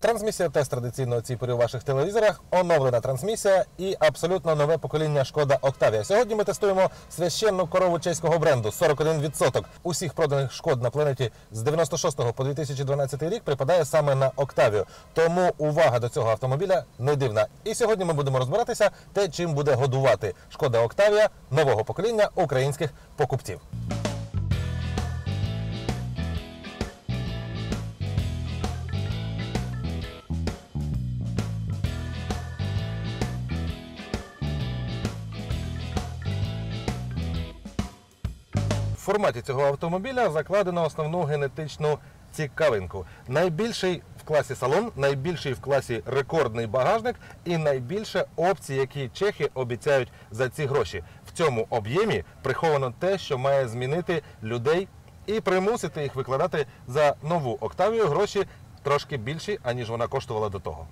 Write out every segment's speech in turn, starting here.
Трансмісія теж традиційно оціпорі у ваших телевізорах, оновлена трансмісія і абсолютно нове покоління Шкода Октавія. Сьогодні ми тестуємо священну корову чеського бренду 41% усіх проданих шкод на планеті з 96 по 2012 рік припадає саме на Октавію. Тому увага до цього автомобіля не дивна. І сьогодні ми будемо розбиратися те, чим буде годувати Шкода Октавія нового покоління українських покупців. Форматі цього автомобіля закладено основну генетичну цікавинку. Найбільший в класі салон, найбільший в класі рекордний багажник і найбільше опцій, які чехи обіцяють за ці гроші. В цьому об'ємі приховано те, що має змінити людей і примусити їх викладати за нову Октавію гроші трошки більші, аніж вона коштувала до того.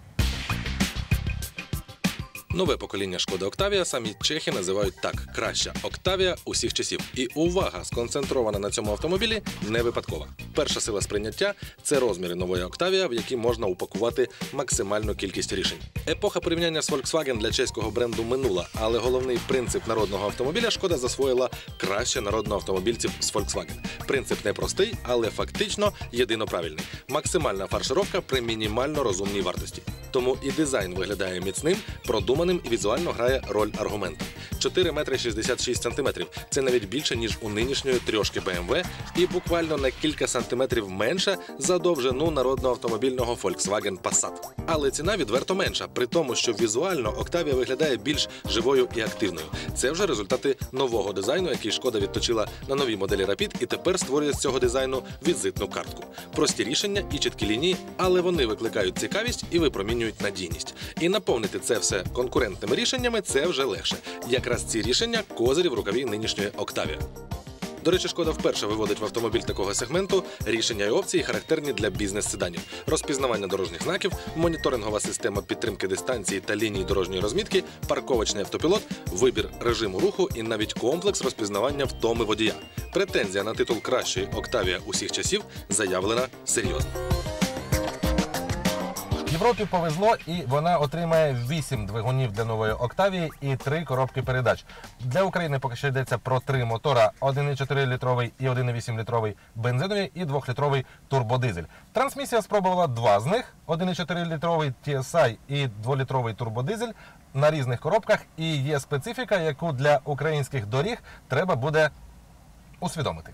Нове покоління шкоди Октавія самі чехи називають так краща Октавія усіх часів. І увага сконцентрована на цьому автомобілі не випадкова. Перша сила сприйняття це розміри нової Октавія, в які можна упакувати максимальну кількість рішень. Епоха порівняння з Volkswagen для чеського бренду минула, але головний принцип народного автомобіля шкода засвоїла краще народноавтомобільців з Volkswagen. Принцип не простий, але фактично єдино правильний. Максимальна фаршировка при мінімально розумній вартості. Тому і дизайн виглядає міцним, продуманим і візуально грає роль аргументу. 4 метри 66 сантиметрів. Це навіть більше ніж у нинішньої трьошки BMW і буквально на кілька сантиметрів менше за довжину народного автомобільного Volkswagen Passat. Але ціна відверто менша, при тому, що візуально Octavia виглядає більш живою і активною. Це вже результати нового дизайну, який шкода відточила на новій моделі Rapid і тепер створює з цього дизайну візитну картку. Прості рішення і чіткі лінії, але вони викликають цікавість і випромінюють надійність. І наповнити це все конкурентними рішеннями це вже легше. Якраз ці рішення козирі в рукаві нинішньої Octavia. До речі, шкода вперше виводить в автомобіль такого сегменту рішення і опції, характерні для бізнес-седанів: розпізнавання дорожніх знаків, моніторингова система підтримки дистанції та лінії дорожньої розмітки, парковочний автопілот, вибір режиму руху і навіть комплекс розпізнавання втоми водія. Претензія на титул кращої Октавія усіх часів заявлена серйозно. Європі повезло, і вона отримає 8 двигунів для нової Октавії і 3 коробки передач. Для України поки що йдеться про три мотора: 1,4 літровий і 1,8 літровий бензиновий і 2-літровий турбодизель. Трансмісія спробувала два з них: 1,4 літровий TSI і 2-літровий турбодизель на різних коробках. І є специфіка, яку для українських доріг треба буде усвідомити.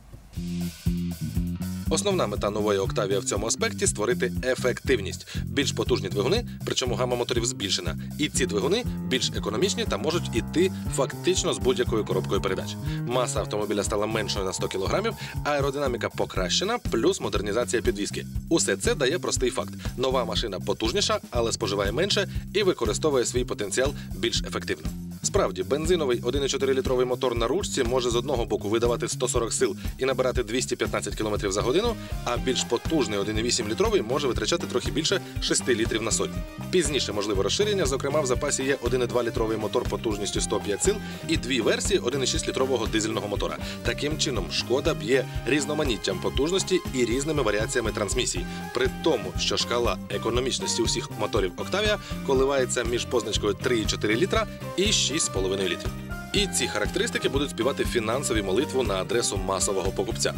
Основна мета нової Октавія в цьому аспекті створити ефективність. Більш потужні двигуни, причому гама моторів збільшена. І ці двигуни більш економічні та можуть іти фактично з будь-якою коробкою передач. Маса автомобіля стала меншою на 100 кг, аеродинаміка покращена, плюс модернізація підвіски. Усе це дає простий факт: нова машина потужніша, але споживає менше і використовує свій потенціал більш ефективно. Справді, бензиновий 1,4-літровий мотор на ручці може з одного боку видавати 140 сил і набирати 215 км за годину, а більш потужний 1,8-літровий може витрачати трохи більше 6 літрів на сотню. Пізніше можливе розширення, зокрема, в запасі є 1,2-літровий мотор потужністю 105 сил і дві версії 1,6-літрового дизельного мотора. Таким чином, шкода б'є різноманіттям потужності і різними варіаціями трансмісій, при тому, що шкала економічності усіх моторів Octavia коливається між позначкою 3,4 літра і 6,5 літрів. І ці характеристики будуть співати фінансові молитву на адресу масового покупця.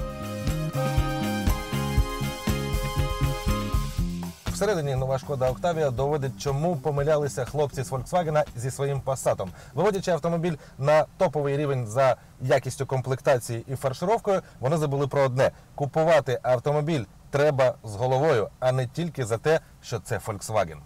Всередині нова шкода Октавія доводить, чому помилялися хлопці з Volkswagen зі своїм пасатом. Виводячи автомобіль на топовий рівень за якістю комплектації і фаршировкою, вони забули про одне: купувати автомобіль треба з головою, а не тільки за те, що це Volkswagen.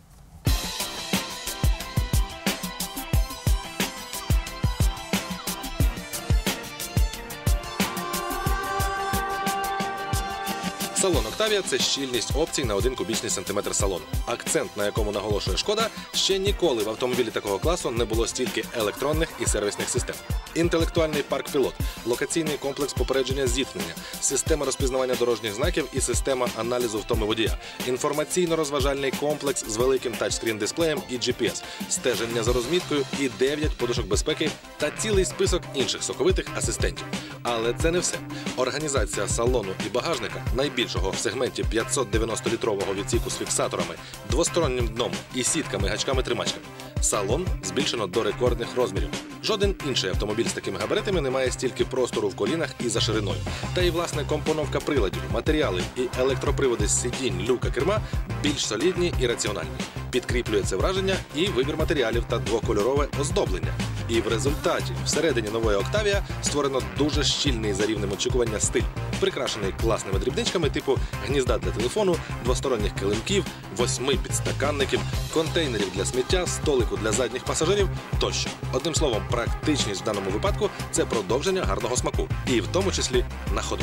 Салон Октавія це щільність опцій на один кубічний сантиметр салону. Акцент, на якому наголошує шкода, ще ніколи в автомобілі такого класу не було стільки електронних і сервісних систем. Інтелектуальний парк пілот, локаційний комплекс попередження зіткнення, система розпізнавання дорожніх знаків і система аналізу втоми водія, інформаційно-розважальний комплекс з великим тачскрін дисплеєм і GPS, стеження за розміткою і 9 подушок безпеки та цілий список інших соковитих асистентів. Але це не все. Організація салону і багажника, найбільшого в сегменті 590-літрового відсіку з фіксаторами, двостороннім дном і сітками, гачками тримачками. Салон збільшено до рекордних розмірів. Жоден інший автомобіль з такими габаритами не має стільки простору в колінах і за шириною. Та і власне компоновка приладів, матеріали і електроприводи з сидінь люка керма більш солідні і раціональні. Підкріплює це враження і вибір матеріалів та двокольорове оздоблення. І в результаті всередині нової Октавія створено дуже щільний за рівнем очікування стиль, прикрашений класними дрібничками типу гнізда для телефону, двосторонніх килимків, восьми підстаканників, контейнерів для сміття, столику для задніх пасажирів тощо. Одним словом, практичність в даному випадку це продовження гарного смаку, і в тому числі на ходу.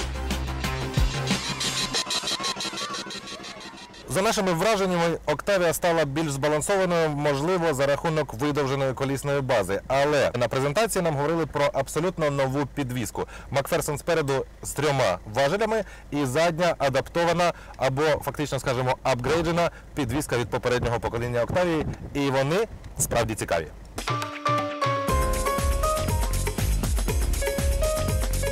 За нашими враженнями, Октавія стала більш збалансованою, можливо, за рахунок видовженої колісної бази. Але на презентації нам говорили про абсолютно нову підвіску. Макферсон спереду з трьома важелями і задня адаптована або фактично скажімо апгрейджена підвіска від попереднього покоління Октавії. І вони справді цікаві.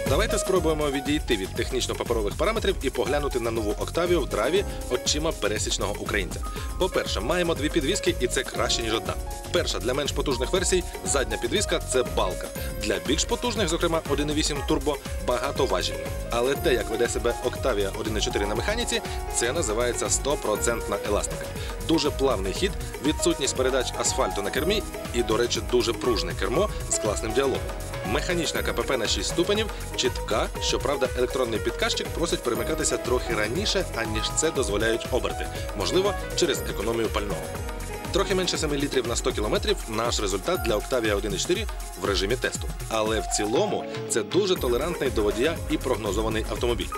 Давайте спробуємо відійти від технічно-паперових параметрів і поглянути на нову Октавію в драйві очима пересічного українця. По-перше, маємо дві підвіски, і це краще ніж одна. Перша для менш потужних версій задня підвіска це балка. Для більш потужних, зокрема 1.8 турбо, багатоважільна. Але те, як веде себе Октавія 1.4 на механіці, це називається 100% еластика. Дуже плавний хід, відсутність передач асфальту на кермі і, до речі, дуже пружне кермо з класним діалогом. Механічна КПП на 6 ступенів чітка, щоправда, електронний підказчик просить перемикатися трохи раніше, аніж це дозволяють оберти, можливо, через економію пального. Трохи менше 7 літрів на 100 кілометрів наш результат для Octavia 1.4 в режимі тесту. Але в цілому це дуже толерантний до водія і прогнозований автомобіль.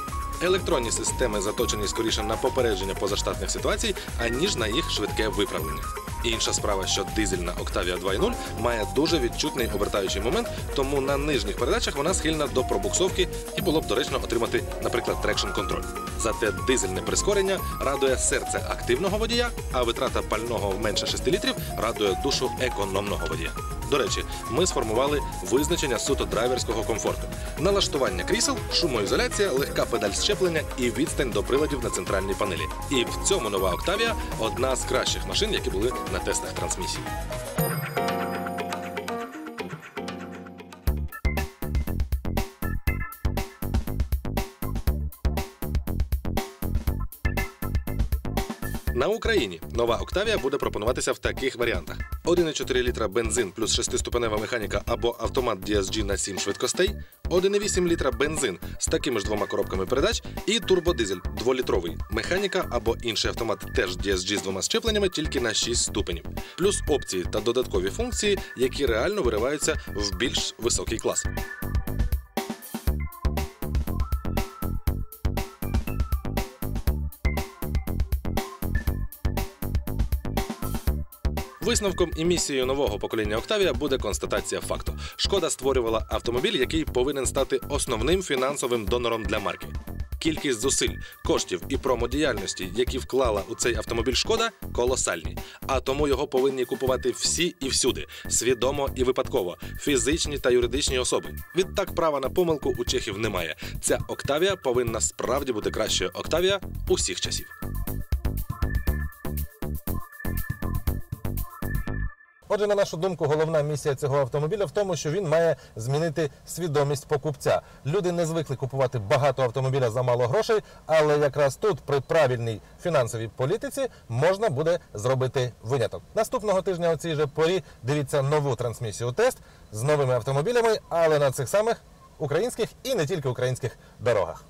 Електронні системи заточені скоріше на попередження позаштатних ситуацій, аніж на їх швидке виправлення. Інша справа, що дизельна Octavia 2.0 має дуже відчутний обертаючий момент, тому на нижніх передачах вона схильна до пробуксовки і було б доречно отримати, наприклад, трекшн контроль. Зате дизельне прискорення радує серце активного водія, а витрата пального менше 6 літрів радує душу економного водія. До речі, ми сформували визначення суто драйверського комфорту: налаштування крісел, шумоізоляція, легка педаль щеплення і відстань до приладів на центральній панелі. І в цьому нова Octavia – одна з кращих машин, які були на тестах трансмісії. На Україні нова Октавія буде пропонуватися в таких варіантах: 1,4 літра бензин плюс 6-ступенева механіка або автомат DSG на 7 швидкостей, 1,8 літра бензин з такими ж двома коробками передач і турбодизель 2-літровий механіка або інший автомат теж DSG з двома щепленнями тільки на 6 ступенів, плюс опції та додаткові функції, які реально вириваються в більш високий клас. Висновком і місією нового покоління Октавія буде констатація факту. Шкода створювала автомобіль, який повинен стати основним фінансовим донором для марки. Кількість зусиль, коштів і промодіяльності, які вклала у цей автомобіль шкода, колосальні. А тому його повинні купувати всі і всюди, свідомо і випадково, фізичні та юридичні особи. Відтак права на помилку у чехів немає. Ця Октавія повинна справді бути кращою Октавія усіх часів. Отже, на нашу думку, головна місія цього автомобіля в тому, що він має змінити свідомість покупця. Люди не звикли купувати багато автомобіля за мало грошей, але якраз тут, при правильній фінансовій політиці, можна буде зробити виняток. Наступного тижня у цій же порі дивіться нову трансмісію тест з новими автомобілями, але на цих самих українських і не тільки українських дорогах.